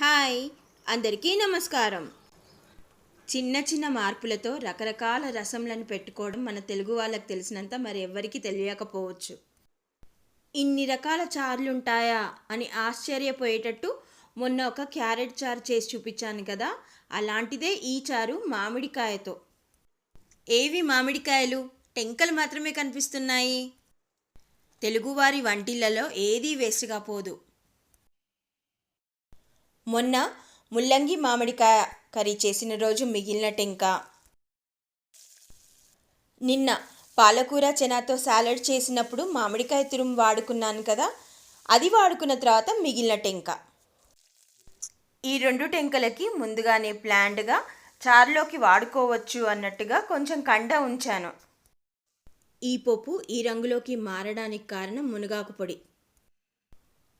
Hi అందరికీ నమస్కారం. చిన్న చిన్న మార్పులతో రకరకాల రసంలను పెట్టుకోవడం మన తెలుగు వాళ్ళకి తెలిసినంత మరి ఎవ్వరికీ తెలియకపోవచ్చు. ఇన్ని రకాల చారులు ఉంటాయా అని ఆశ్చర్యపోయేటట్టు మొన్న ఒక క్యారెట్ చారు చేసి చూపించాను కదా అలాంటిదే ఈ చారు మామిడికాయతో. ఏవి మామిడికాయలు? టెంకలు మాత్రమే కనిపిస్తున్నాయి. తెలుగువారి వంటిళ్ళలో ఏదీ వేస్ట్గా పోదు. మొన్న ముల్లంగి మామిడికాయ కర్రీ చేసిన రోజు మిగిలిన టెంక. నిన్న పాలకూర చెనాతో సాలడ్ చేసినప్పుడు మామిడికాయ తురుము వాడుకున్నాను కదా అది వాడుకున్న తర్వాత మిగిలిన టెంక. ఈ రెండు టెంకలకి ముందుగానే ప్లాండ్గా చారులోకి వాడుకోవచ్చు అన్నట్టుగా కొంచెం కండ ఉంచాను. ఈ పప్పు ఈ రంగులోకి మారడానికి కారణం మునగాకు పొడి.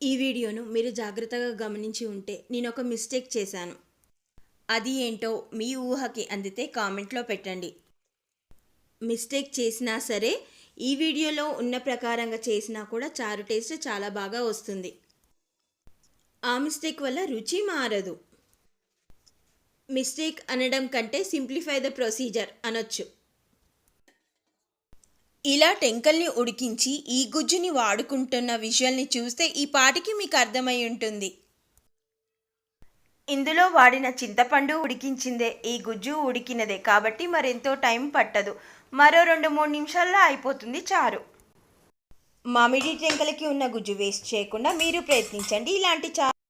ఈ వీడియోను మీరు జాగ్రత్తగా గమనించి ఉంటే నేను ఒక మిస్టేక్ చేశాను. అది ఏంటో మీ ఊహకి అందితే కామెంట్లో పెట్టండి. మిస్టేక్ చేసినా సరే ఈ వీడియోలో ఉన్న ప్రకారంగా చేసినా కూడా చారు టేస్ట్ చాలా బాగా వస్తుంది. ఆ మిస్టేక్ వల్ల రుచి మారదు. మిస్టేక్ అనడం కంటే సింప్లిఫై ద ప్రొసీజర్ అనొచ్చు. ఇలా టెంకల్ని ఉడికించి ఈ గుజ్జుని వాడుకుంటున్న విజువల్ని చూస్తే ఈ పాటికి మీకు అర్థమై ఉంటుంది. ఇందులో వాడిన చింతపండు ఉడికించిందే ఈ గుజ్జు ఉడికినదే కాబట్టి మరెంతో టైం పట్టదు. మరో రెండు మూడు నిమిషాల్లో అయిపోతుంది చారు. మామిడి టెంకలకి ఉన్న గుజ్జు వేస్ట్ చేయకుండా మీరు ప్రయత్నించండి. ఇలాంటి చారు